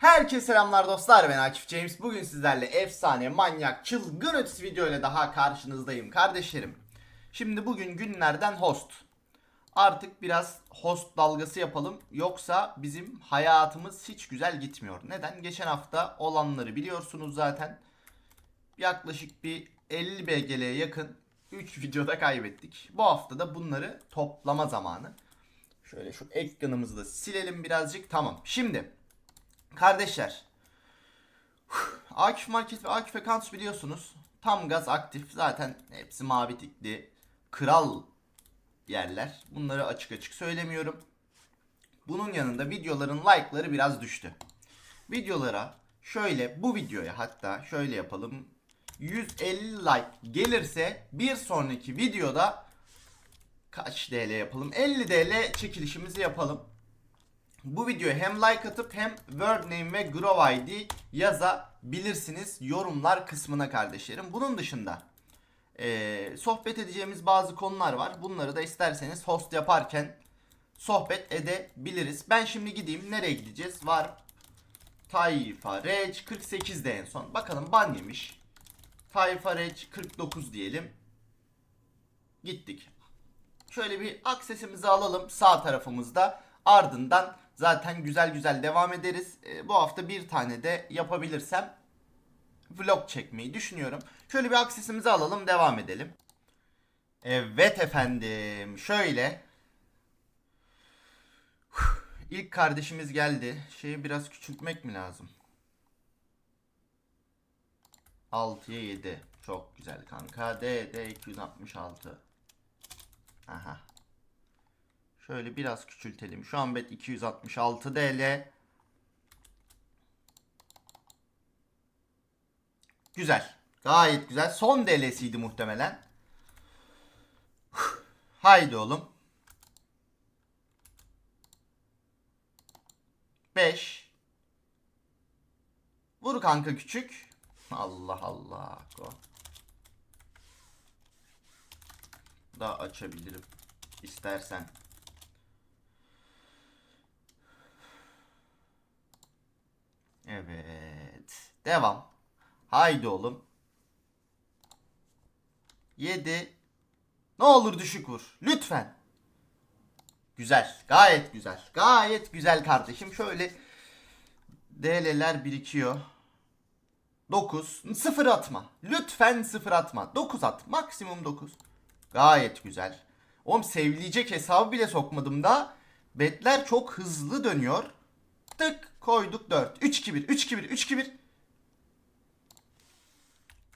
Herkese selamlar dostlar ben Akif James. Bugün sizlerle efsane, manyak, çılgın ötesi video ile daha karşınızdayım kardeşlerim. Şimdi bugün günlerden host. Artık biraz host dalgası yapalım. Yoksa bizim hayatımız hiç güzel gitmiyor. Neden? Geçen hafta olanları biliyorsunuz zaten. Yaklaşık bir 50 BGL'ye yakın 3 videoda kaybettik. Bu hafta da bunları toplama zamanı. Şöyle şu ekranımızı da silelim birazcık. Tamam. Şimdi Kardeşler. Akif Market ve Akif Accounts biliyorsunuz. Tam gaz aktif. Zaten hepsi mavi tikli. Kral yerler. Bunları açık açık söylemiyorum. Bunun yanında videoların like'ları biraz düştü. Videolara şöyle bu videoya hatta şöyle yapalım. 150 like gelirse bir sonraki videoda kaç TL yapalım? 50 TL çekilişimizi yapalım. Bu videoya hem like atıp hem word name ve grow ID yazabilirsiniz yorumlar kısmına kardeşlerim. Bunun dışında eee, sohbet edeceğimiz bazı konular var. Bunları da isterseniz host yaparken sohbet edebiliriz. Ben şimdi gideyim. Nereye gideceğiz? Var. Tayfa Reg 48'de en son. Bakalım ban yemiş. Tayfa Reg 49 diyelim. Gittik. Şöyle bir aksesimizi alalım sağ tarafımızda. Ardından zaten güzel güzel devam ederiz. Ee, bu hafta bir tane de yapabilirsem vlog çekmeyi düşünüyorum. Şöyle bir aksesimizi alalım devam edelim. Evet efendim. Şöyle. İlk kardeşimiz geldi. Şeyi biraz küçültmek mi lazım? 6'ya 7. Çok güzel kanka. D, D 266. Aha. Şöyle biraz küçültelim. Şu an bet 266 DL. Güzel. Gayet güzel. Son DL'siydi muhtemelen. Haydi oğlum. 5. Vur kanka küçük. Allah Allah. Go. Da açabilirim. İstersen. Evet. Devam. Haydi oğlum. 7. Ne olur düşük vur. Lütfen. Güzel. Gayet güzel. Gayet güzel kardeşim. Şöyle DL'ler birikiyor. 9. Sıfır atma. Lütfen sıfır atma. 9 at. Maksimum 9. Gayet güzel. Oğlum sevleyecek hesabı bile sokmadım da. Betler çok hızlı dönüyor. Tık koyduk 4. 3 2 1 3 2 1 3 2 1.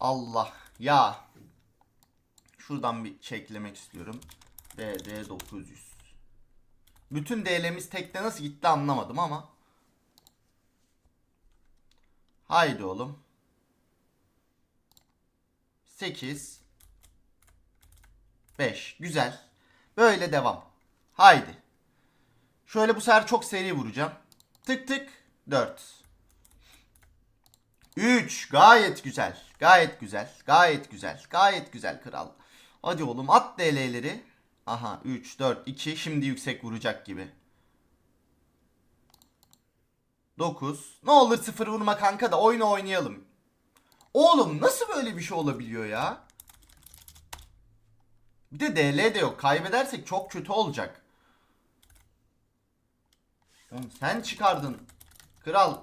Allah ya. Şuradan bir çeklemek istiyorum. DD 900. Bütün DL'miz tekte nasıl gitti anlamadım ama. Haydi oğlum. 8 5 güzel. Böyle devam. Haydi. Şöyle bu sefer çok seri vuracağım. Tık tık 4. 3 gayet güzel. Gayet güzel. Gayet güzel. Gayet güzel kral. Hadi oğlum at DL'leri. Aha 3 4 2 şimdi yüksek vuracak gibi. 9. Ne olur sıfır vurma kanka da oyunu oynayalım. Oğlum nasıl böyle bir şey olabiliyor ya? Bir de DL de yok. Kaybedersek çok kötü olacak. Sen çıkardın. Kral.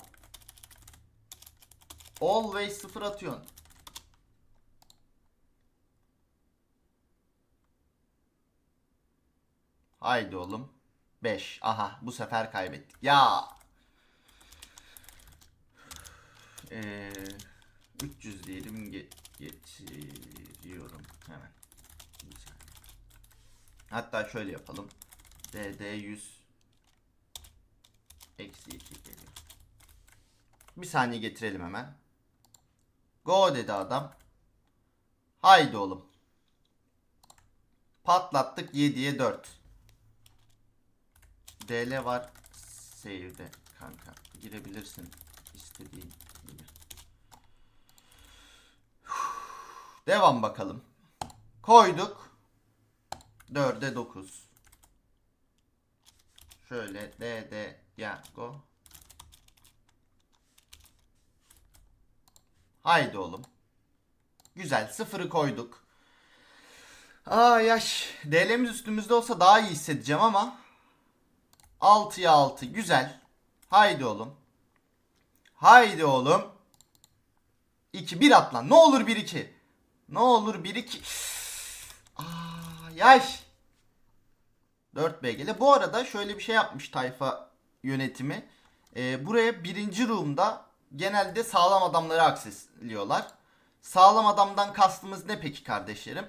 Always sıfır atıyorsun. Haydi oğlum. 5. Aha bu sefer kaybettik. Ya. Ee, 300 diyelim ge- getiriyorum hemen. Hatta şöyle yapalım. DD 100 eksi 2 geliyor. Bir saniye getirelim hemen. Go dedi adam. Haydi oğlum. Patlattık 7'ye 4. DL var. Save'de kanka. Girebilirsin istediğin gibi. Devam bakalım. Koyduk. 4'e 9. Şöyle D D ya go. Haydi oğlum. Güzel. Sıfırı koyduk. Aa yaş. DL'miz üstümüzde olsa daha iyi hissedeceğim ama. 6'ya 6. Güzel. Haydi oğlum. Haydi oğlum. 2 1 at lan. Ne olur 1 2. Ne olur 1 2. Aa yaş. 4 BG'le. Bu arada şöyle bir şey yapmış tayfa yönetimi. Ee, buraya birinci room'da genelde sağlam adamları aksesliyorlar. Sağlam adamdan kastımız ne peki kardeşlerim?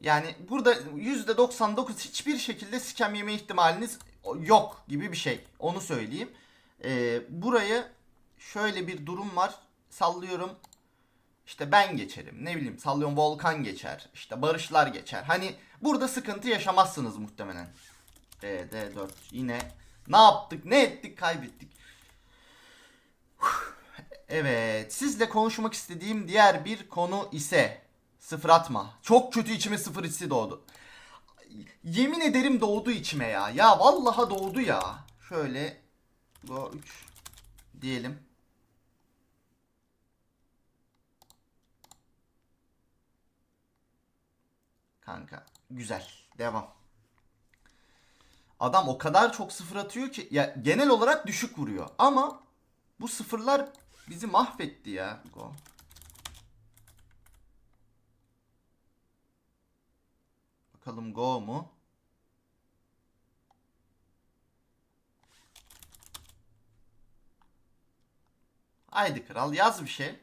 Yani burada %99 hiçbir şekilde sikem yeme ihtimaliniz yok gibi bir şey. Onu söyleyeyim. Ee, burayı şöyle bir durum var. Sallıyorum. İşte ben geçerim. Ne bileyim sallıyorum Volkan geçer. İşte Barışlar geçer. Hani burada sıkıntı yaşamazsınız muhtemelen. D, D4 yine. Ne yaptık ne ettik kaybettik. Evet sizle konuşmak istediğim diğer bir konu ise sıfır atma. Çok kötü içime sıfır hissi doğdu. Yemin ederim doğdu içime ya. Ya vallaha doğdu ya. Şöyle go 3 diyelim. Kanka güzel. Devam. Adam o kadar çok sıfır atıyor ki ya genel olarak düşük vuruyor. Ama bu sıfırlar bizi mahvetti ya. Go. Bakalım go mu? Haydi kral yaz bir şey.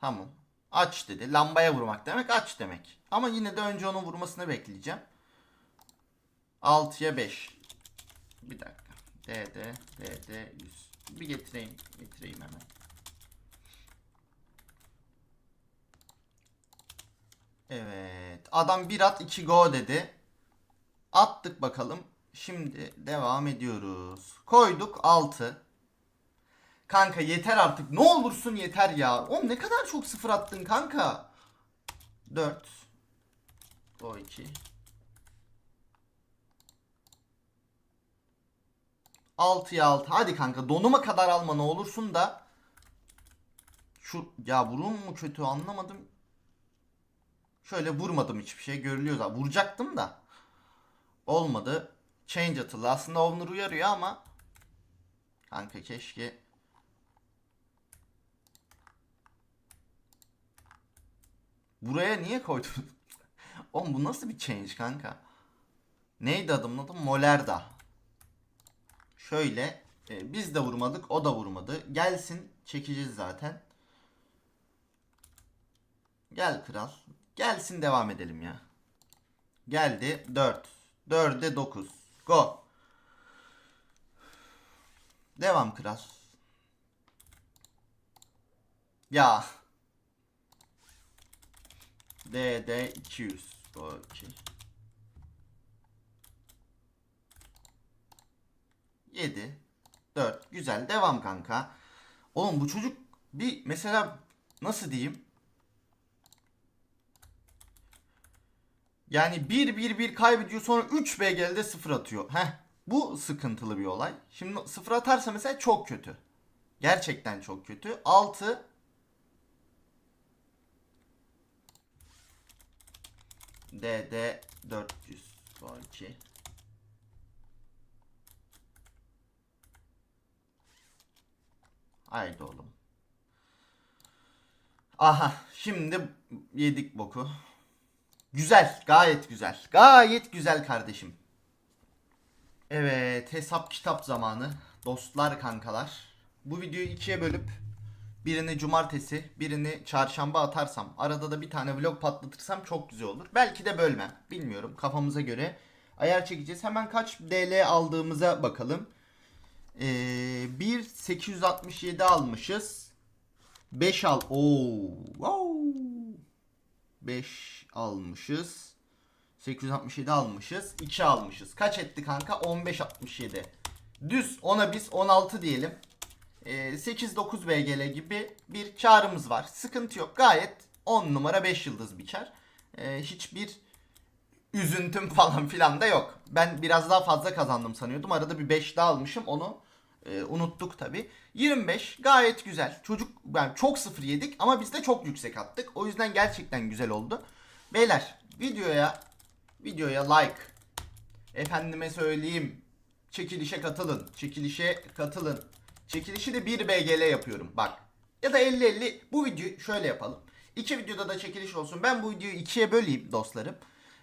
Tamam. Aç dedi. Lambaya vurmak demek aç demek. Ama yine de önce onun vurmasını bekleyeceğim. 6'ya 5. Bir dakika. D, D, D, D, 100. Bir getireyim. Getireyim hemen. Evet. Adam bir at 2 go dedi. Attık bakalım. Şimdi devam ediyoruz. Koyduk 6. Kanka yeter artık. Ne olursun yeter ya. Oğlum ne kadar çok sıfır attın kanka. 4. Go 2. 6'ya 6. Hadi kanka donuma kadar alma ne olursun da. Şu ya vurun mu kötü anlamadım. Şöyle vurmadım hiçbir şey görülüyor zaten. Vuracaktım da. Olmadı. Change atıldı. Aslında Owner uyarıyor ama. Kanka keşke. Buraya niye koydun? Oğlum bu nasıl bir change kanka? Neydi adımın adı? Molerda. Şöyle e, biz de vurmadık o da vurmadı. Gelsin çekeceğiz zaten. Gel kral. Gelsin devam edelim ya. Geldi 4. 4'e 9. Go. Devam kral. Ya. D D 200. Go 7 4 güzel devam kanka. Oğlum bu çocuk bir mesela nasıl diyeyim? Yani 1 1 1 kaybediyor sonra 3 BGL'de 0 atıyor. Heh bu sıkıntılı bir olay. Şimdi 0 atarsa mesela çok kötü. Gerçekten çok kötü. 6 DD 400 2 Haydi oğlum. Aha şimdi yedik boku. Güzel gayet güzel. Gayet güzel kardeşim. Evet hesap kitap zamanı. Dostlar kankalar. Bu videoyu ikiye bölüp birini cumartesi birini çarşamba atarsam arada da bir tane vlog patlatırsam çok güzel olur. Belki de bölmem. Bilmiyorum kafamıza göre ayar çekeceğiz. Hemen kaç DL aldığımıza bakalım. Ee, 1 867 almışız. 5 al. Oo. Wow. 5 almışız. 867 almışız. 2 almışız. Kaç etti kanka? 1567. Düz ona biz 16 diyelim. Ee, 8-9 BGL gibi bir karımız var. Sıkıntı yok. Gayet 10 numara 5 yıldız bir kar. Ee, hiçbir üzüntüm falan filan da yok. Ben biraz daha fazla kazandım sanıyordum. Arada bir 5 daha almışım. Onu e, unuttuk tabi. 25 gayet güzel. Çocuk yani çok sıfır yedik ama biz de çok yüksek attık. O yüzden gerçekten güzel oldu. Beyler videoya videoya like. Efendime söyleyeyim. Çekilişe katılın. Çekilişe katılın. Çekilişi de 1 BGL yapıyorum bak. Ya da 50-50 bu videoyu şöyle yapalım. İki videoda da çekiliş olsun. Ben bu videoyu ikiye böleyim dostlarım.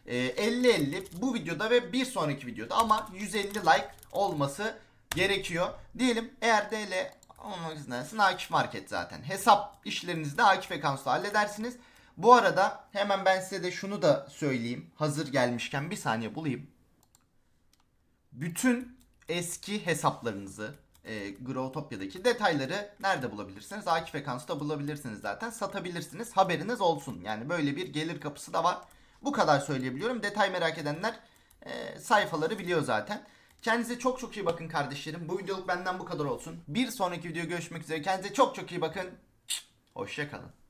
Ee, 50-50 bu videoda ve bir sonraki videoda ama 150 like olması gerekiyor. Diyelim eğer DL olmak istersen Akif Market zaten. Hesap işlerinizi de Akif Ekans'la halledersiniz. Bu arada hemen ben size de şunu da söyleyeyim. Hazır gelmişken bir saniye bulayım. Bütün eski hesaplarınızı e, Growtopia'daki detayları nerede bulabilirsiniz? Akif Ekans'ta bulabilirsiniz zaten. Satabilirsiniz. Haberiniz olsun. Yani böyle bir gelir kapısı da var. Bu kadar söyleyebiliyorum. Detay merak edenler e, sayfaları biliyor zaten. Kendinize çok çok iyi bakın kardeşlerim. Bu videoluk benden bu kadar olsun. Bir sonraki video görüşmek üzere. Kendinize çok çok iyi bakın. Hoşçakalın.